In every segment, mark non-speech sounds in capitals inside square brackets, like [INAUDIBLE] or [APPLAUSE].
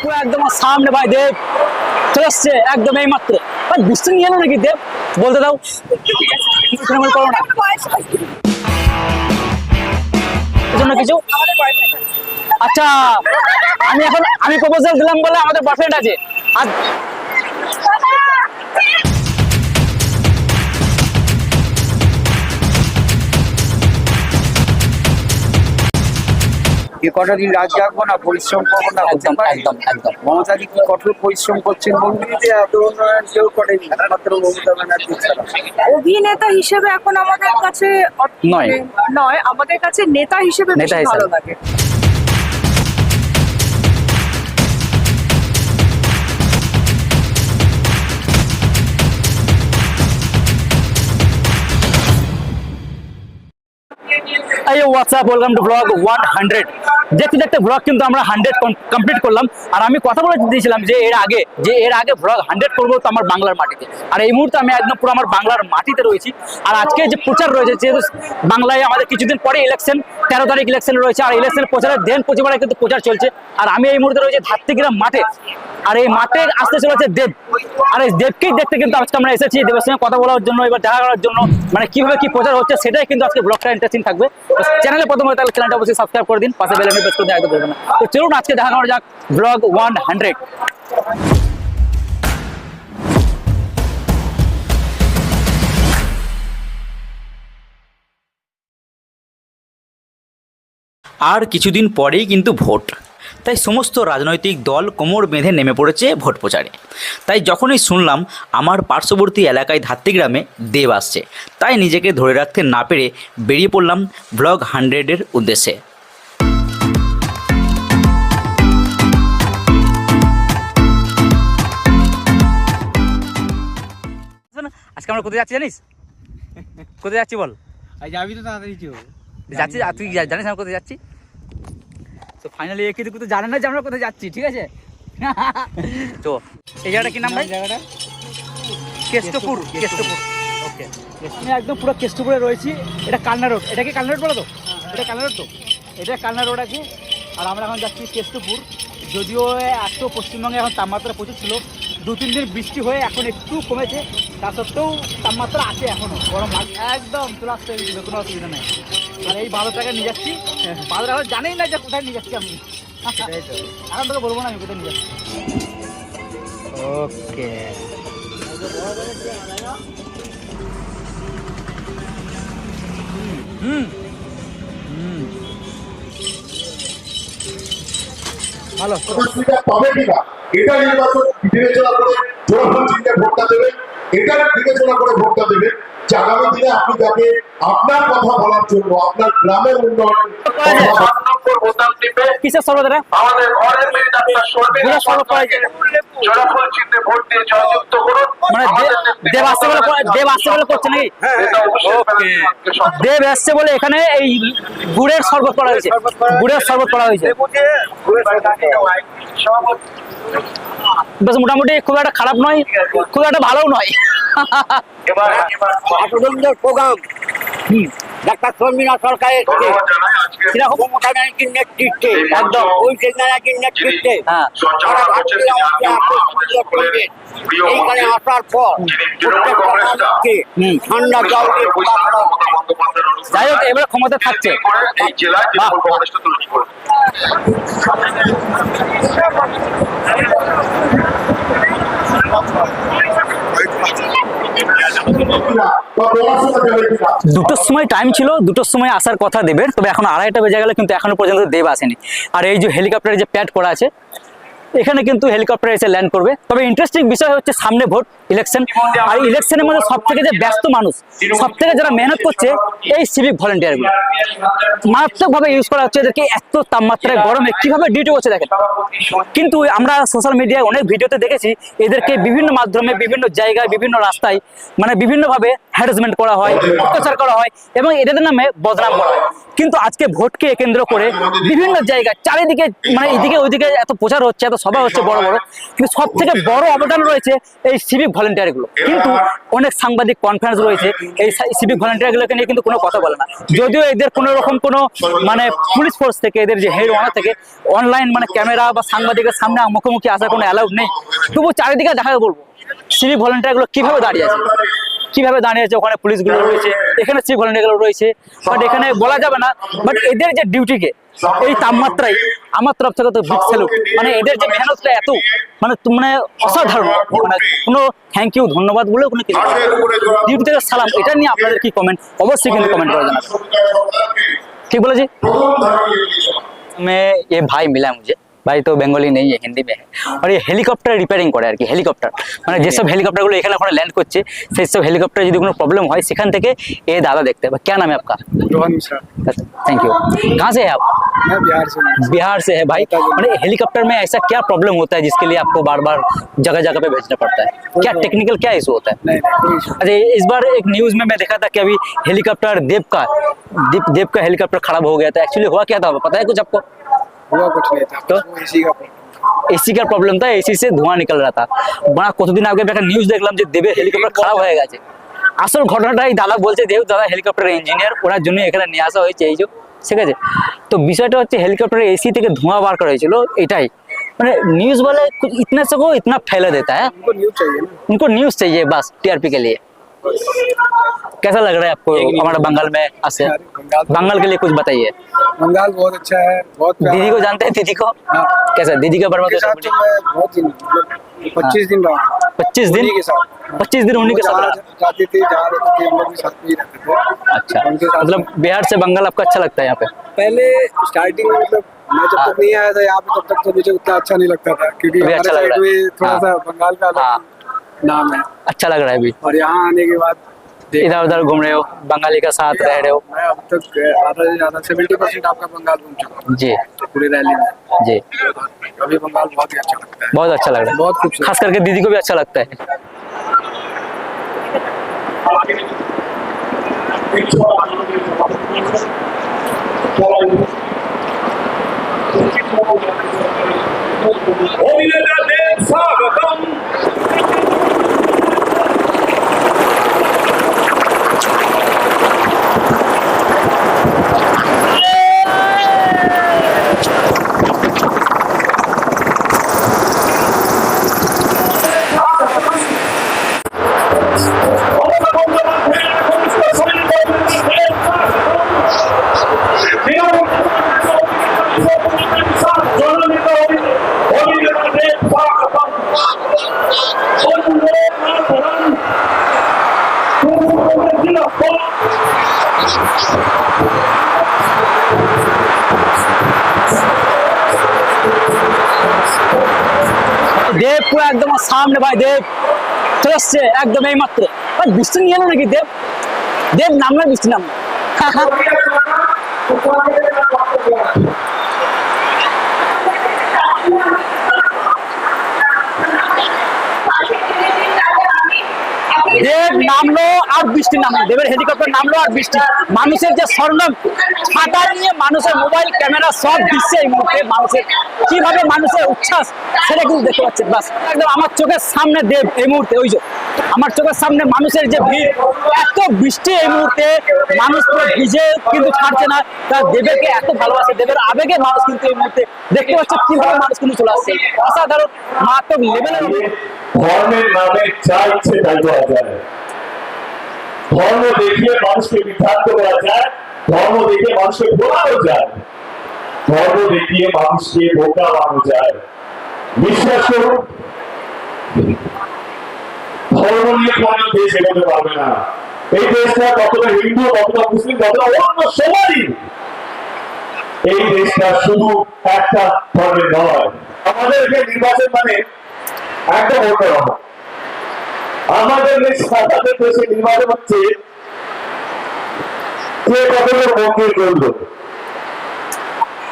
পুরো একদম সামনে ভাই দেব। চলে একদম এই মাত্র ভাই বৃষ্টি নিয়ে এলো নাকি দেব? বলতে দাও। করো না জন্য কিছু? আচ্ছা আমি এখন আমি প্রপোজাল দিলাম বলে আমাদের বয়ফ্রেন্ড আছে। আর কি কটা দিন রাত জাগবো না পরিশ্রম করব না একদম একদম একদম মমতা দি কি কঠোর পরিশ্রম করছেন বলুন এত উন্নয়ন কেউ করেনি একমাত্র মমতা ব্যানার্জি ছাড়া। অভিনেতা হিসেবে এখন আমাদের কাছে নয়। নয় আমাদের কাছে নেতা হিসেবে নেতা হিসেবে। ভালো লাগে welcome to blog one hundred দেখতে দেখতে ব্লগ কিন্তু আমরা হান্ড্রেড কমপ্লিট করলাম। আর আমি কথা বলে দিয়েছিলাম যে এর আগে, যে এর আগে ব্লগ হান্ড্রেড করব তো আমার বাংলার মাটিতে। আর এই মুহূর্তে আমি একদম পুরো আমার বাংলার মাটিতে রয়েছি। আর আজকে যে প্রচার রয়েছে যেহেতু বাংলায় আমাদের কিছুদিন পরে ইলেকশন তেরো তারিখ ইলেকশন রয়েছে। আর ইলেকশন প্রচারের দেন প্রতিবারে কিন্তু প্রচার চলছে। আর আমি এই মুহূর্তে রয়েছে ধাত্রিগ্রাম মাঠে। আর এই মাঠে আসতে চলেছে দেব। আর এই দেবকেই দেখতে কিন্তু আজকে আমরা এসেছি, দেবের সঙ্গে কথা বলার জন্য, এবার দেখা করার জন্য মানে কীভাবে কি প্রচার হচ্ছে সেটাই কিন্তু আজকে ব্লগটা ইন্টারেস্টিং থাকবে। চ্যানেলে প্রথমে তাহলে চ্যানেলটা অবশ্যই সাবস্ক্রাইব করে দিন, পাশে বেলাইকন প্রেস করে দিন একদম না। তো চলুন আজকে দেখা করা যাক ব্লগ ওয়ান হান্ড্রেড আর কিছুদিন পরেই কিন্তু ভোট। তাই সমস্ত রাজনৈতিক দল কোমর বেঁধে নেমে পড়েছে ভোট প্রচারে। তাই যখনই শুনলাম আমার পার্শ্ববর্তী এলাকায় ধাত্রিগ্রামে দেব আসছে তাই নিজেকে ধরে রাখতে না পেরে বেরিয়ে পড়লাম ব্লগ হান্ড্রেডের উদ্দেশ্যে। আজকে আমরা কোথায় যাচ্ছি জানিস? কোথায় যাচ্ছি বল। যাবি তো তাড়াতাড়ি যাচ্ছি তুই জানিস আমরা কোথায় যাচ্ছি? তো ফাইনালি এ কিন্তু তো জানে না যে আমরা কোথায় যাচ্ছি ঠিক আছে? [LAUGHS] তো এই জায়গাটা কি নাম ভাই? জায়গাটা? কেষ্টপুর কেষ্টপুর ওকে। আমি একদম পুরো কেষ্টপুরে রয়েছি। এটা কালনা রোড। এটা কি কালনা রোড বলো তো? এটা কালনা রোড তো? এটা কালনা রোড আছে। আর আমরা এখন যাচ্ছি কেষ্টপুর। যদিও এত পশ্চিমবঙ্গে এখন তাপমাত্রা প্রচুর ছিল। দু তিন দিন বৃষ্টি হয়ে এখন একটু কমেছে। তা সত্ত্বেও তাপমাত্রা আছে এখনও গরম একদম চলে আসতে কোনো অসুবিধা নেই। আর এই বারোটাকে নিয়ে যাচ্ছি। বারোটা এখন জানেই না যে কোথায় নিয়ে যাচ্ছি আমি। আর তোকে বলব না আমি কোথায় নিয়ে যাচ্ছি। ওকে। হুম। হুম। ভালো। পাবে কিনা এটা নির্বাচন বিবেচনা করে জনগণ চিন্তা ভোটটা দেবে। এটা বিবেচনা করে ভোটটা দেবে। আগামী দিনে আপনি যাকে আপনার কথা বলার জন্য আপনার গ্রামের উন্নয়ন কিসের সর্বদা আমাদের ঘরের মেয়ে ডাক্তার ঘোড়া সর্বত পাওয়া চিহ্নে ভোট দিয়ে জয়যুক্ত করুন। মানে দেব আসছে বলে দেব আসছে বলে করছে নাকি? দেব আসছে বলে এখানে এই গুড়ের শরবত করা হয়েছে। গুড়ের শরবত করা হয়েছে। বেশ মোটামুটি খুব একটা খারাপ নয় খুব একটা ভালোও নয়। এবার প্রোগ্রাম। ডাক্তার শর্মিলা সরকারের নেতৃত্বে একদম। ওই নেতৃত্বে হ্যাঁ। এইখানে আসার পর। ঠান্ডা জল যাই হোক এবার ক্ষমতা থাকছে। জেলায় দুটোর সময় টাইম ছিল, দুটোর সময় আসার কথা দেবের, তবে এখন আড়াইটা বেজে গেলে, কিন্তু এখনও পর্যন্ত দেব আসেনি। আর এই যে হেলিকপ্টারে যে প্যাড করা আছে এখানে কিন্তু হেলিকপ্টার এসে ল্যান্ড করবে। তবে ইন্টারেস্টিং বিষয় হচ্ছে সামনে ভোট ইলেকশন আর ইলেকশনের মধ্যে সব থেকে যে ব্যস্ত মানুষ সব থেকে যারা মেহনত করছে, এই সিভিক ভলেন্টিয়ারগুলো মারাত্মকভাবে ইউজ করা হচ্ছে এদেরকে এত তাপমাত্রায় গরমে। কীভাবে ডিউটি করছে দেখেন? কিন্তু আমরা সোশ্যাল মিডিয়ায় অনেক ভিডিওতে দেখেছি, এদেরকে বিভিন্ন মাধ্যমে, বিভিন্ন জায়গায়, বিভিন্ন রাস্তায় মানে বিভিন্নভাবে হ্যারাসমেন্ট করা হয়, অত্যাচার করা হয় এবং এদের নামে বদনাম করা হয়। কিন্তু আজকে ভোটকে কেন্দ্র করে বিভিন্ন জায়গায়, চারিদিকে মানে এদিকে ওইদিকে এত প্রচার হচ্ছে, এত সভা হচ্ছে বড় বড়। কিন্তু সব থেকে বড় অবদান রয়েছে এই সিভিক ভলেন্টিয়ারগুলো। কিন্তু অনেক সাংবাদিক কনফারেন্স রয়েছে এই সিভিক ভলেন্টিয়ার গুলোকে নিয়ে কিন্তু কোনো কথা বলে না। যদিও এদের কোনো রকম কোনো মানে পুলিশ ফোর্স থেকে এদের যে হেড ওনার থেকে অনলাইন মানে ক্যামেরা বা সাংবাদিকের সামনে মুখোমুখি আসার কোনো অ্যালাউড নেই। তবু চারিদিকে দেখা বলব। সিভিক ভলেন্টিয়ারগুলো কীভাবে দাঁড়িয়ে আছে? কিভাবে দাঁড়িয়ে আছে ওখানে পুলিশ গুলো রয়েছে এখানে সিভিক ভলেন্টিয়ার গুলো রয়েছে বাট এখানে বলা যাবে না বাট এদের যে ডিউটিকে এই তাপমাত্রায় আমার তরফ থেকে তো বিগ স্যালুট মানে এদের যে মেহনতটা এত মানে তো মানে অসাধারণ মানে কোনো থ্যাংক ইউ ধন্যবাদ বলেও কোনো কিছু ডিউটি থেকে সালাম এটা নিয়ে আপনাদের কি কমেন্ট অবশ্যই কিন্তু কমেন্ট করে জানাবেন ठीक बोला जी मैं ये भाई मिला मुझे ভাই তো বেঙ্গলি নেই হিন্দি মে আর এই হেলিকপ্টার রিপেয়ারিং করে আর কি হেলিকপ্টার মানে যেসব হেলিকপ্টারগুলো এখানে ওখানে ল্যান্ড করছে সেই সব হেলিকপ্টার যদি কোনো প্রবলেম হয় সেখান থেকে এ দাদা দেখতে হবে क्या नाम है आपका रोहन मिश्रा थैंक यू कहाँ से है आप मैं बिहार से हूँ बिहार से है भाई मैंने हेलीकॉप्टर में ऐसा क्या प्रॉब्लम होता है जिसके लिए आपको बार बार जगह जगह पे भेजना पड़ता है क्या टेक्निकल क्या इशू होता है नहीं नहीं कोई issue अच्छा इस बार एक न्यूज में मैं देखा था कि अभी हेलीकॉप्टर देव का देव देव का हेलीकॉप्टर खराब हो गया था एक्चुअली हुआ क्या था पता है कुछ आपको हुआ कुछ नहीं था तो? वो इसी का problem এসি का প্রবলেম था এসি से धुआं निकल रहा था বড় কতদিন আগে আমি একটা নিউজ দেখলাম যে দেবের হেলিকপ্টার খারাপ হয়ে গেছে আসল ঘটনাটা এই দাদা বলছে দেব দাদা হেলিকপ্টার ইঞ্জিনিয়ার ওনার জন্য এখানে নিয়ে আসা হয়েছে এই যে ঠিক আছে তো বিষয়টা হচ্ছে হেলিকপ্টারের এসি থেকে ধোঁয়া বার করা হয়েছিল এটাই মানে নিউজ वाले कुछ इतने से को इतना फैला देता है उनको न्यूज चाहिए ना उनको न्यूज चाहिए बस टीआरपी के लिए कैसा लग रहा है आपको हमारे बंगाल में ऐसे अरे बंगाल के लिए कुछ बताइए। बंगाल बहुत अच्छा है बहुत दीदी को जानते हैं दीदी को? हाँ। कैसा दीदी का बर्बाद तो मतलब पच्चीस दिन रहा। पच्चीस दिन? के साथ। पच्चीस दिन उन्हीं के साथ। जाती थी जहाँ रहती थी हम लोग भी साथ में ही रहते थे। अच्छा। मतलब बिहार से बंगाल आपको अच्छा लगता है यहाँ पे? पहले स्टार्टिंग में मतलब मैं जब हाँ। तक नहीं आया था यहाँ पे तब तक तो मुझे उतना अच्छा नहीं लगता था क्योंकि हमारे अच्छा लग साइड में थोड़ा हाँ। सा बंगाल का हाँ। नाम है। अच्छा लग रहा है अभी। और यहाँ आने के बाद इधर उधर घूम रहे हो? बंगाली का साथ रह रहे हो? मैं अब तक आधा से ज़्यादा सेवेंटी परसेंट आपका बंगाल घूम चुका हूँ। जी। पूरी रैली में। जी। अभी बंगाल बहुत ही अच्छा लगता है। बहुत अच्छा लग रहा है। बहुत खूबसूरत। खास करके दीदी को भी अच्छा लगता है। একদম সামনে ভাই, দেব। চলে একদম এই মাত্র ভাই, বৃষ্টি নিয়ে এলো নাকি, দেব? দেব, নাম না বৃষ্টি নামলো [LAUGHS] দেব নামলো আর বৃষ্টি নামলো। দেবের হেলিকপ্টার নামলো আর বৃষ্টি। মানুষের যে স্বর্ণ ছাতা নিয়ে মানুষের মোবাইল ক্যামেরা সব দিচ্ছে এই মুহূর্তে মানুষের। কীভাবে মানুষের উচ্ছ্বাস, সেটা কিন্তু দেখতে পাচ্ছেন। বাস, একদম আমার চোখের সামনে দেব এই মুহূর্তে, ওই যে। আমার চোখের সামনে মানুষের যে ভিড়, এত বৃষ্টি এই মুহূর্তে, মানুষ পুরো ভিজে কিন্তু ছাড়ছে না। তার দেবেরকে এত ভালোবাসে, দেবের আবেগে মানুষ কিন্তু এই মুহূর্তে দেখতে পাচ্ছে কীভাবে মানুষ কিন্তু চলে আসছে। অসাধারণ মারাত্মক লেভেলের ধর্মের নামে যা ইচ্ছে তাই করা যায়। ধর্ম দেখিয়ে মানুষকে বিভ্রান্ত করা যায়, ধর্ম দেখিয়ে মানুষকে ভোলানো যায়। ধর্ম দেখিয়ে মানুষকে বোকা বানানো যায়। বিশ্বাস করুন ধর্ম নিয়ে কোনো দেশ এগোতে পারবে না। এই দেশটা কতটা হিন্দু, কতটা মুসলিম, কতটা অন্য সবারই এই দেশটা শুধু একটা নয়। আমাদের এখানে নির্বাচন মানে অন্যরকম। আমাদের দেশে নির্বাচন হচ্ছে কে কতগুলো মন্দির করল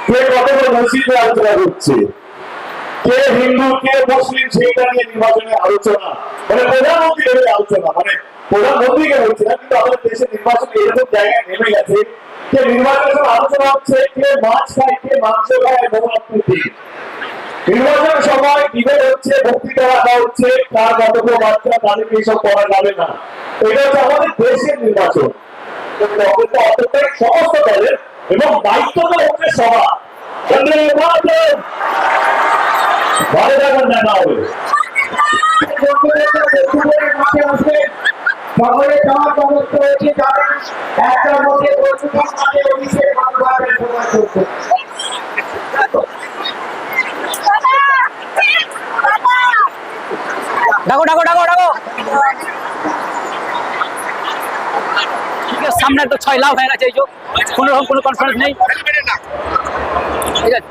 কে কতগুলো মসজিদে আলোচনা করছে। কে হিন্দু কে মুসলিম, সেইটা নিয়ে নির্বাচনে আলোচনা। মানে প্রধানমন্ত্রী আলোচনা মানে প্রধানমন্ত্রীকে বলছে না, কিন্তু আমাদের দেশের নির্বাচন এরকম জায়গায় নেমে গেছে যে নির্বাচনের আলোচনা হচ্ছে কে মাছ খায়, কে মাংস খায় নবরাত্রির দিন নির্বাচনের সময় ডিবেট হচ্ছে বক্তৃতা রাখা হচ্ছে কার কতগুলো বাচ্চা তাদেরকে এইসব করা যাবে না। এটা হচ্ছে আমাদের দেশের নির্বাচন। সমস্ত দলের এবং দায়িত্বটা হচ্ছে নির্বাচন ভালো দেখা হবে সকলে যাওয়ার ব্যবস্থা হয়েছে যাদের একটার মধ্যে পশ্চিমবঙ্গ মাঠে অভিষেক বন্দ্যোপাধ্যায় সভা চলছে ডাকো ডাকো ডাকো সামনে একটা ছয় লাভ হয়ে গেছে এই যে। কোনো রকম কোনো কনফারেন্স নেই। ঠিক আছে।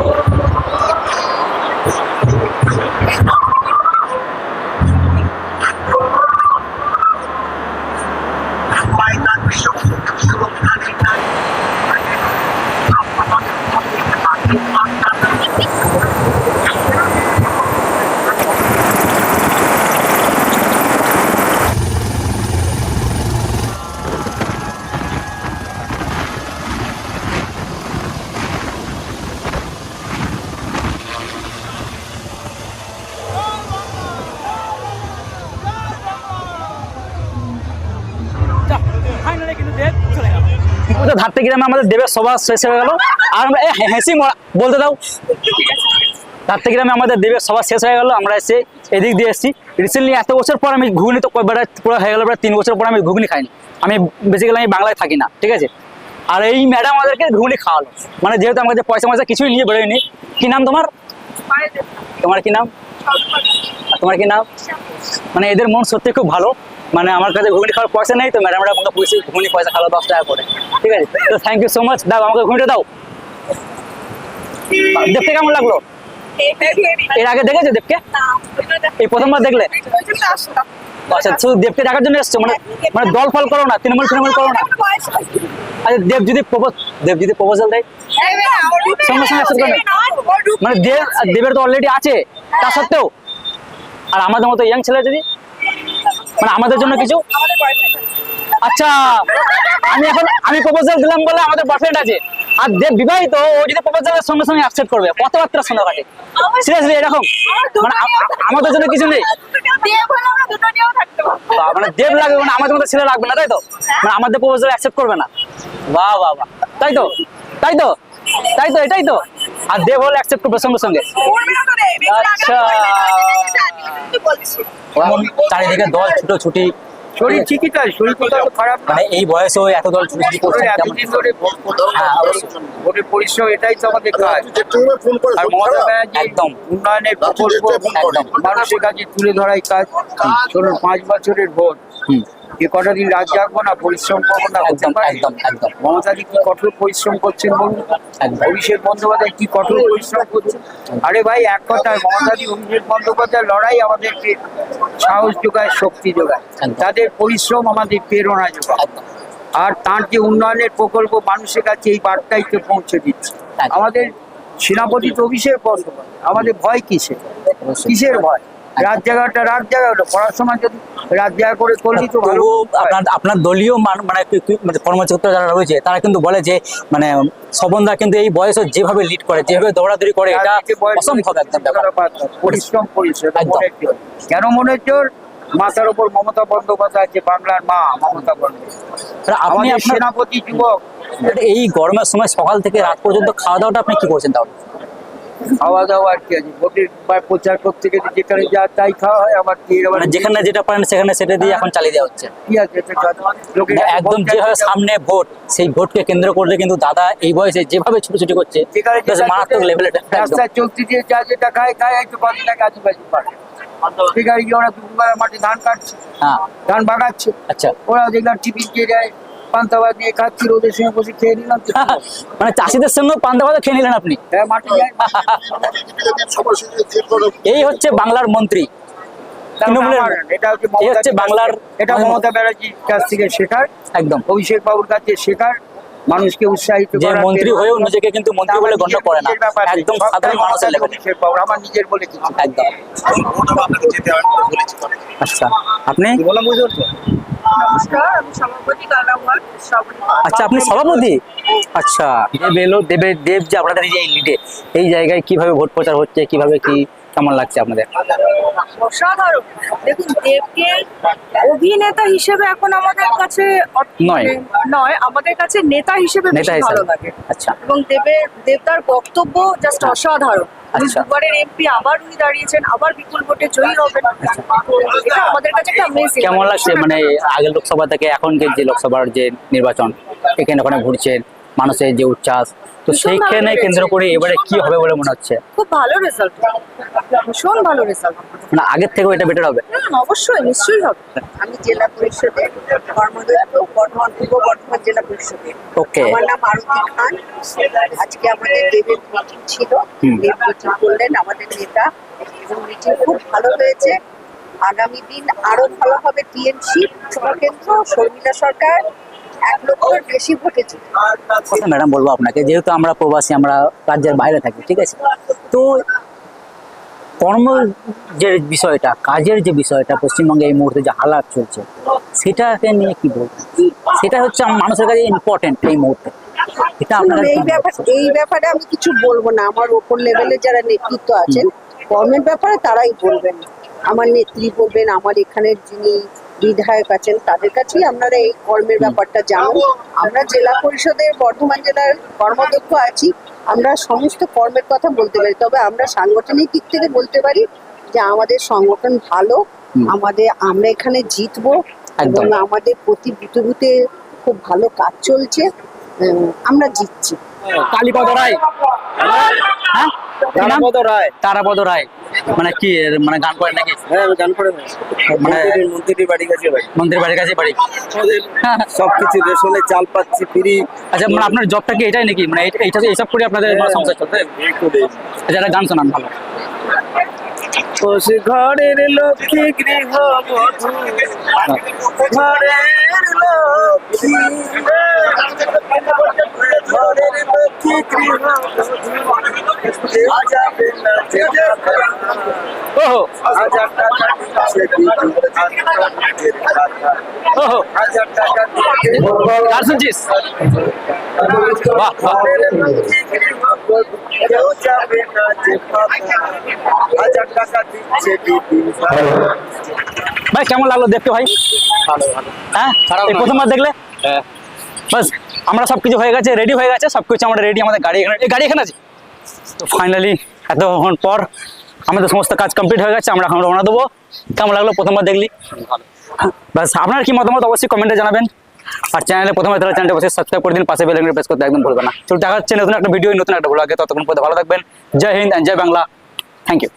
ধারতে গ্রামে আমাদের দেবের সভা শেষ হয়ে গেল। আর আমরা হেসি বলতে দাও। ধারতে গ্রামে আমাদের দেবের সভা শেষ হয়ে গেল আমরা এসে এদিক দিয়ে এসেছি। রিসেন্টলি এত বছর পর আমি ঘুগনি তো পুরো হয়ে গেল প্রায় তিন বছর পর আমি ঘুগনি খাইনি। আমি বেসিক্যালি আমি বাংলায় থাকি না ঠিক আছে? আর এই ম্যাডাম আমাদেরকে ঘুগনি খাওয়ালো। মানে যেহেতু আমার কাছে পয়সা ময়সা কিছুই নিয়ে বেরোয়নি। কি নাম তোমার? তোমার কি নাম? তোমার কি নাম? মানে এদের মন সত্যি খুব ভালো। মানে আমার কাছে ঘুগনি খাওয়ার পয়সা নেই, তো ম্যাডামরা আমাকে পয়সা ঘুগনি পয়সা খাওয়া দশ টাকা করে। ঠিক আছে? তো থ্যাংক ইউ সো মাচ দাও, আমাকে ঘুগনিটা দাও। দেখতে কেমন লাগল? এর আগে দেখেছ দেবকে? এই প্রথমবার দেখলে? আচ্ছা শুধু দেবকে দেখার জন্য এসছো? মানে মানে দল ফল করো না, তৃণমূল তৃণমূল করো না? আচ্ছা দেব যদি দেব যদি প্রপোজাল দেয়? সঙ্গে সঙ্গে accept করবে? মানে দেব দেবের তো অলরেডি আছে, তা সত্ত্বেও। আর আমাদের মতো ইয়াং ছেলে যদি মানে আমাদের জন্য কিছু? আচ্ছা আমি এখন, আমি প্রপোজাল দিলাম বলে আমাদের বয়ফ্রেন্ড আছে। আর দেব বিবাহিত, ও যদি প্রপোজালের সঙ্গে সঙ্গে অ্যাকসেপ্ট করবে, কথাবার্তা শোনা কাটে সিরিয়াসলি এরকম মানে আমাদের জন্য কিছু নেই। মানে দেব লাগবে মানে আমাদের মতো ছেলে লাগবে না, তাই তো? মানে আমাদের প্রপোজাল অ্যাকসেপ্ট করবে না। বাহ বাহ বাহ। তাই তো? তাই তো? তাই তো, এটাই তো? আর দেব হলে অ্যাকসেপ্ট করবে সঙ্গে সঙ্গে আচ্ছা। চারিদিকে দল ছুটোছুটি শরীর ঠিকই তো শরীর কোথাও খারাপ মানে এই বয়সেও এত দল ছুটোছুটি করছে এতদিন ধরে ভোট করতে হ্যাঁ। ভোটের পরিশ্রম এটাই তো আমাদের কাজ আর মমতা ব্যানার্জি একদম। উন্নয়নের প্রকল্প। মানুষের কাছে তুলে ধরাই কাজ ধরুন পাঁচ বছরের ভোট হুম। যে কটা দিন রাত জাগবো না পরিশ্রম করব না হতে একদম পারে? একদম একদম। মমতাদি কি কঠোর পরিশ্রম করছেন বলুন? অভিষেক বন্দ্যোপাধ্যায় কি কঠোর পরিশ্রম করছেন আরে ভাই এক কথায় মমতাদি অভিষেক বন্দ্যোপাধ্যায় লড়াই আমাদেরকে সাহস যোগায় শক্তি যোগায়। তাদের পরিশ্রম আমাদের প্রেরণা যোগায়। আর তার যে উন্নয়নের প্রকল্প মানুষের কাছে এই বার্তাই তো পৌঁছে দিচ্ছে। আমাদের সেনাপতি তো অভিষেক বন্দ্যোপাধ্যায়। আমাদের ভয় কিসের? কিসের ভয়? রাত জায়গাটা রাত জায়গা হলো পড়াশোনা যদি রাত জায়গা করে করলি তো ভালো। আপনার আপনার দলীয় মানে মানে যারা রয়েছে তারা কিন্তু বলে যে মানে কিন্তু এই বয়সে যেভাবে লিড করে যেভাবে দৌড়াদৌড়ি করে এটা অসম্ভব একদম ব্যাপার। পরিশ্রম করেছে। কেন মনের জোর? মাথার উপর মমতা বন্দ্যোপাধ্যায় বাংলার মা মমতা বন্দ্যোপাধ্যায়। আপনি সেনাপতি যুবক। এই গরমের সময় সকাল থেকে রাত পর্যন্ত খাওয়া দাওয়াটা আপনি কি করছেন তাহলে? খাওয়া দাওয়া আর কি আছে ভোটের প্রচার করতে গেলে যেখানে যা তাই খাওয়া হয় আবার কি মানে যেখানে যেটা পারেন সেখানে সেটা দিয়ে এখন চালিয়ে দেওয়া হচ্ছে। কি আছে? মানে একদম যেভাবে সামনে ভোট সেই ভোটকে কেন্দ্র করলে কিন্তু দাদা এই বয়সে যেভাবে ছুটোছুটি করছে মারাত্মক লেভেলে রাস্তায় চলতে দিয়ে যা যেটা খায় খায় একটু কদিন আগে আজুবাজু পারে। ঠিক আছে ওরা দুপুরবেলা মাঠে ধান কাটছে হ্যাঁ। ধান বাগাচ্ছে আচ্ছা। ওরা দেখলাম টিফিন দিয়ে যায় পান্তা ভাত নিয়ে খাচ্ছি রোদের সঙ্গে বসে খেয়ে নিলাম মানে চাষিদের সঙ্গে পান্তা ভাত খেয়ে নিলেন আপনি? হ্যাঁ এই হচ্ছে বাংলার মন্ত্রী এটা হচ্ছে বাংলার- এটা মমতা ব্যানার্জির কাছ থেকে শেখার একদম। অভিষেক বাবুর কাছে শেখার। মানুষকে উৎসাহিত যে মন্ত্রী হয়েও নিজেকে কিন্তু মন্ত্রী বলে গণ্য করে না। একদম সাধারণ মানুষের লেভেলে আমার নিজের বলে কিছু একদম। আচ্ছা আপনি? নমস্কার আমি সভাপতি আচ্ছা আপনি সভাপতি? আচ্ছা দেব এলো দেবে দেব যে আপনাদের এই যে লিডে এই জায়গায় কীভাবে ভোট প্রচার হচ্ছে কীভাবে কি কেমন লাগছে আপনাদের? অসাধারণ। দেখুন দেবকে অভিনেতা হিসেবে এখন আমাদের কাছে নয়। নয় আমাদের কাছে নেতা হিসেবে ভালো লাগে। আচ্ছা। এবং দেবের দেবদার বক্তব্য জাস্ট অসাধারণ। উনি আচ্ছা। দুবারের এমপি আবার উনি দাঁড়িয়েছেন আবার বিপুল ভোটে জয়ী হবেন। এটা আমাদের কাছে একটা amazing। কেমন লাগছে? মানে আগের লোকসভা থেকে এখনকার যে লোকসভার যে নির্বাচন এখানে ওখানে ঘুরছেন মানুষের যে উচ্ছ্বাস তো সেইখানে কেন্দ্র করে এবারে কি হবে বলে মনে হচ্ছে? খুব ভালো রেজাল্ট ভীষণ ভালো রেজাল্ট মানে আগের থেকেও এটা বেটার হবে? অবশ্যই নিশ্চয়ই হবে। আমি জেলা পরিষদে কর্মদক্ষ বর্ধমান পূর্ব বর্ধমান জেলা পরিষদে ওকে আমার নাম আরতি খান। আজকে আমাদের দেবের মিটিং ছিল। দেব মিটিং করলেন আমাদের নেতা। এবং মিটিং খুব ভালো হয়েছে। আগামী দিন আরও ভালো হবে টিএমসি কেন্দ্র শর্মিলা সরকার। এক লক্ষের বেশি ভোটে কথা ম্যাডাম বলব আপনাকে যেহেতু আমরা প্রবাসী আমরা রাজ্যের বাইরে থাকি ঠিক আছে? তো কর্ম যে বিষয়টা কাজের যে বিষয়টা পশ্চিমবঙ্গে এই মুহূর্তে যে হালাত চলছে সেটাকে নিয়ে কি বলবেন সেটা হচ্ছে মানুষের কাছে ইম্পর্টেন্ট এই মুহূর্তে। এটা আপনারা এই ব্যাপার এই ব্যাপারে আমি কিছু বলব না। আমার ওপর লেভেলে যারা নেতৃত্ব আছেন কর্মের ব্যাপারে তারাই বলবেন। আমার নেত্রী বলবেন আমার এখানের যিনি বিধায়ক আছেন তাদের কাছেই আপনারা এই কর্মের ব্যাপারটা জানুন। আমরা জেলা পরিষদের বর্ধমান জেলার কর্মদক্ষ আছি। আমরা সমস্ত কর্মের কথা বলতে পারি তবে আমরা সাংগঠনিক দিক থেকে বলতে পারি যে আমাদের সংগঠন ভালো। আমাদের আমরা এখানে জিতবো এবং আমাদের প্রতি বুথে খুব ভালো কাজ চলছে। আমরা জিতছি। কালীপদ রায়। হ্যাঁ? কি রায়। তারাপদ রায়। মানে কি মানে গান করে নাকি? হ্যাঁ গান মানে মন্ত্রীর বাড়ি বাড়ির কাছে বাড়ি। [LAUGHS] সবকিছু রেশনে চাল পাচ্ছি ফ্রি। আচ্ছা মানে আপনার জবটা কি এটাই নাকি? মানে এইটা এইসব করে আপনাদের মানে সংসার চলতে আচ্ছা একটা গান শোনান ভালো। ঘরের লক্ষ্মী গৃহ ঘরের লক্ষ্মী। ঘরের গান শুনছিস বাহ বাহ ঘরের লক্ষ্মী গৃহ বধূ কেউ যাবে না যে পাতা হাজার টাকা দিচ্ছে দিদি ভাই কেমন লাগল দেখতে ভাই? হ্যাঁ? প্রথমবার দেখলে? হ্যাঁ। বাস আমরা সব কিছু হয়ে গেছে রেডি হয়ে গেছে, সব কিছু আমরা রেডি আমাদের গাড়ি এখানে গাড়ি এখানে আছে। তো ফাইনালি এতক্ষণ পর আমাদের সমস্ত কাজ কমপ্লিট হয়ে গেছে, আমরা এখন রওনা দেবো। কেমন লাগল? প্রথমবার দেখলি? বাস আপনার কি মতামত অবশ্যই কমেন্টে জানাবেন। আর চ্যানেলে প্রথমে তাহলে চ্যানেলটা অবশ্যই সাবস্ক্রাইব করে দিন, পাশে বেল প্রেস করতে একদম ভুলবেন না। চলো দেখা হচ্ছে নতুন একটা ভিডিও নতুন একটা ভ্লগে ততক্ষণ পর্যন্ত ভালো থাকবেন। জয় হিন্দ and জয় বাংলা। Thank you